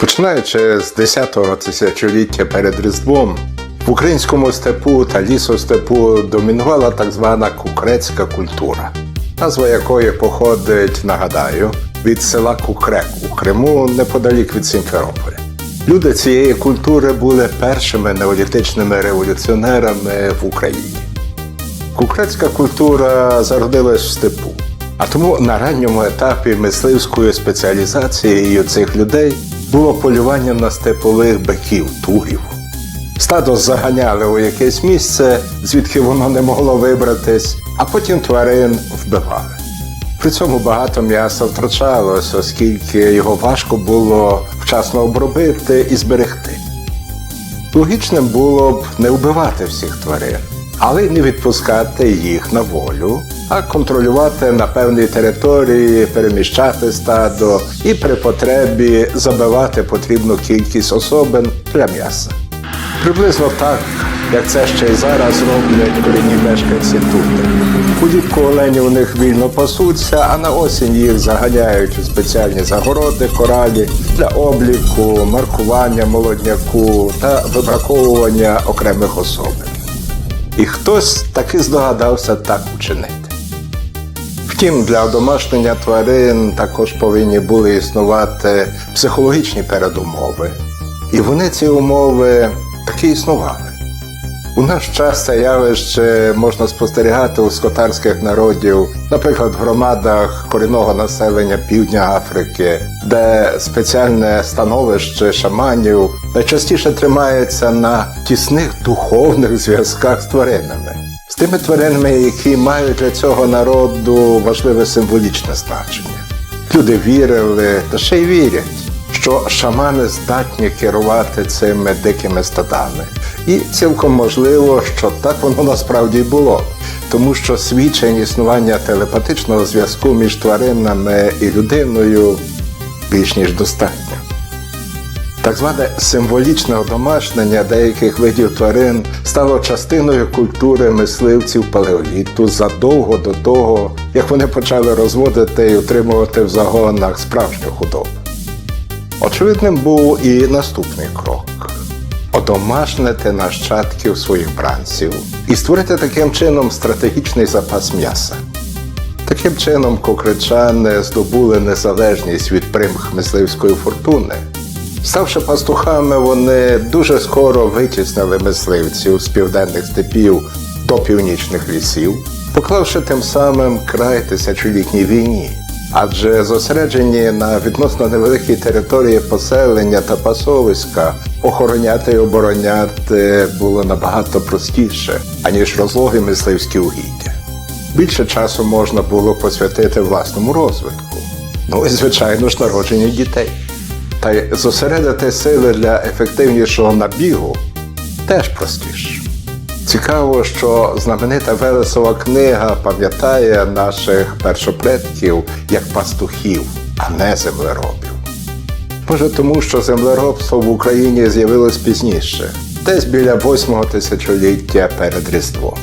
Починаючи з 10-го тисячоліття перед Різдвом, в українському степу та лісостепу домінувала так звана кукрецька культура, назва якої походить, нагадаю, від села Кукрек у Криму неподалік від Сімферополя. Люди цієї культури були першими неолітичними революціонерами в Україні. Кукрецька культура зародилась в степу, а тому на ранньому етапі мисливської спеціалізації цих людей було полювання на степових биків, турів. Стадо заганяли у якесь місце, звідки воно не могло вибратись, а потім тварин вбивали. При цьому багато м'яса втрачалось, оскільки його важко було вчасно обробити і зберегти. Логічним було б не вбивати всіх тварин, але не відпускати їх на волю, а контролювати на певній території, переміщати стадо і при потребі забивати потрібну кількість особин для м'яса. Приблизно так, як це ще й зараз роблять корінні мешканці тут. Улітку олені у них вільно пасуться, а на осінь їх заганяють у спеціальні загороди, коралі для обліку, маркування молодняку та вибраковування окремих особин. І хтось таки здогадався так учинити. Втім, для одомашнення тварин також повинні були існувати психологічні передумови. І вони ці умови таки існували. У наш час це явище можна спостерігати у скотарських народів, наприклад, в громадах корінного населення Півдня Африки, де спеціальне становище шаманів найчастіше тримається на тісних духовних зв'язках з тваринами, з тими тваринами, які мають для цього народу важливе символічне значення. Люди вірили та ще й вірять, що шамани здатні керувати цими дикими стадами. І цілком можливо, що так воно насправді й було, тому що свідчень існування телепатичного зв'язку між тваринами і людиною більш ніж достатньо. Так зване символічне одомашнення деяких видів тварин стало частиною культури мисливців палеоліту задовго до того, як вони почали розводити і утримувати в загонах справжню худобу. Очевидним був і наступний крок одомашнити нащадків своїх бранців і створити таким чином стратегічний запас м'яса. Таким чином, кокричани здобули незалежність від примх мисливської фортуни. Ставши пастухами, вони дуже скоро витіснили мисливців з південних степів до північних лісів, поклавши тим самим край тисячолітній війні. Адже зосереджені на відносно невеликій території поселення та пасовиська охороняти і обороняти було набагато простіше, аніж розлоги мисливські угіддя. Більше часу можна було посвятити власному розвитку, ну і звичайно ж народженню дітей. Та й зосередити сили для ефективнішого набігу теж простіше. Цікаво, що знаменита Велесова книга пам'ятає наших першопредків як пастухів, а не землеробів. Може, тому що землеробство в Україні з'явилось пізніше, десь біля восьмого тисячоліття перед Різдвом.